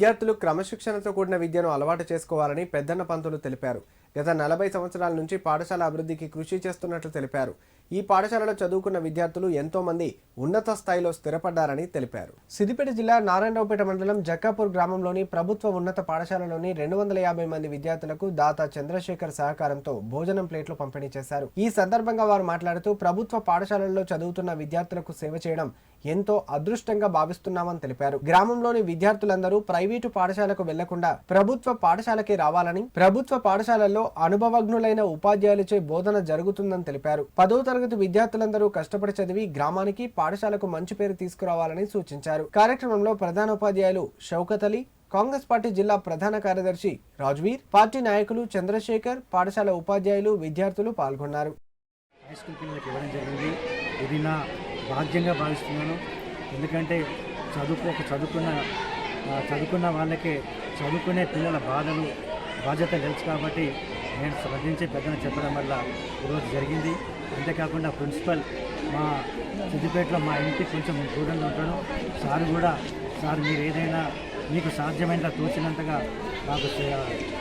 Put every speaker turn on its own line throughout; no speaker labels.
విద్యార్థులు క్రమశిక్షణతో కూడిన విద్యను అలవాటు చేసుకోవాలని పెద్దన్న పంతులు తెలిపారు. గత నలభై సంవత్సరాల నుంచి పాఠశాల అభివృద్ధికి కృషి చేస్తున్నట్లు తెలిపారు. ఈ పాఠశాలలో చదువుకున్న విద్యార్థులు ఎంతో మంది ఉన్నత స్థాయిలో స్థిరపడ్డారని తెలిపారు. సిద్దిపేట జిల్లా నారాయణరావుపేట మండలం జక్కాపూర్ గ్రామంలోని ప్రభుత్వ ఉన్నత పాఠశాలలోని రెండు వందల యాభై మంది విద్యార్థులకు దాత చంద్రశేఖర్ సహకారంతో భోజనం ప్లేట్లు పంపిణీ చేశారు. ఈ సందర్భంగా వారు మాట్లాడుతూ ప్రభుత్వ పాఠశాలల్లో చదువుతున్న విద్యార్థులకు సేవ చేయడం ఎంతో అదృష్టంగా భావిస్తున్నామని తెలిపారు. గ్రామంలోని విద్యార్థులందరూ ప్రైవేటు పాఠశాలకు వెళ్ళకుండా ప్రభుత్వ పాఠశాలకే రావాలని ప్రభుత్వ పాఠశాలల్లో అనుభవజ్ఞులైన ఉపాధ్యాయులచే బోధన జరుగుతుందని తెలిపారు. పదో తరగతి విద్యార్థులందరూ కష్టపడి చదివి గ్రామానికి పాఠశాలకు మంచి పేరు తీసుకురావాలని సూచించారు. కార్యక్రమంలో ప్రధానోపాధ్యాయులు షౌకత్ అలీ కాంగ్రెస్ పార్టీ జిల్లా ప్రధాన కార్యదర్శి రాజ్వీర్ పార్టీ నాయకులు చంద్రశేఖర్ పాఠశాల ఉపాధ్యాయులు విద్యార్థులు పాల్గొన్నారు.
హై స్కూల్ ఇవ్వడం జరిగింది. ఇది నా భాగ్యంగా భావిస్తున్నాను. ఎందుకంటే చదువుకు ఒక చదువుకున్న చదువుకున్న వాళ్ళకే చదువుకునే పిల్లల బాధలు బాధ్యత తెలుసు కాబట్టి నేను స్పందించి పెద్దను చెప్పడం వల్ల ఈరోజు జరిగింది. అంతేకాకుండా ప్రిన్సిపల్ మా సిద్దిపేటలో మా ఇంటికి కొంచెం దూరంలో ఉంటాను సార్ కూడా సార్ మీరు ఏదైనా మీకు సాధ్యమైన తోచినంతగా మాకు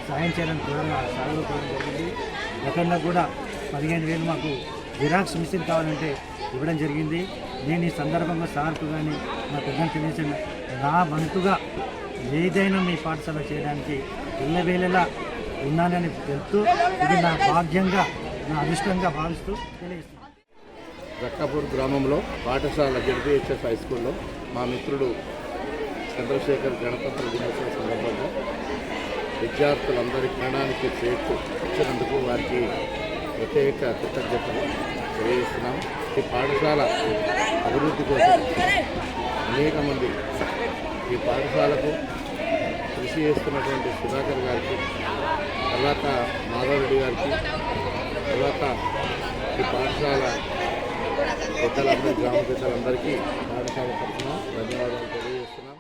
సాయం చేయాలని కూడా సార్లు కూడా జరిగింది. గతంలో కూడా పదిహేను వేలు మాకు జిరాక్స్ మిషన్ కావాలంటే ఇవ్వడం జరిగింది. నేను ఈ సందర్భంగా సార్కు కానీ నా పెద్దలు తెలియజేసిన నా వంతుగా ఏదైనా మీ పాఠశాల చేయడానికి ఇళ్ళవేళలా ఉన్నానని తెలుపుతూ ఇది నా భాగ్యంగా నా అదృష్టంగా భావిస్తూ తెలియజేస్తున్నాను.
జక్కాపూర్ గ్రామంలో పాఠశాల జడ్పిహెచ్ఎస్ హై స్కూల్లో మా మిత్రుడు చంద్రశేఖర్ గణతంత్ర దినోత్సవం సందర్భంగా విద్యార్థులందరి జ్ఞానానికి చేర్చు ఇచ్చినందుకు వారికి ప్రత్యేక కృతజ్ఞతలు తెలియజేస్తున్నాం. ఈ పాఠశాల అభివృద్ధి కోసం అనేక మంది ఈ పాఠశాలకు కృషి చేస్తున్నటువంటి సుధాకర్ గారికి తర్వాత మాధవరెడ్డి గారికి తర్వాత ఈ పాఠశాల పెద్దలందరూ గ్రామ పెద్దలందరికీ పాఠశాల తరఫున ధన్యవాదాలు తెలియజేస్తున్నాం.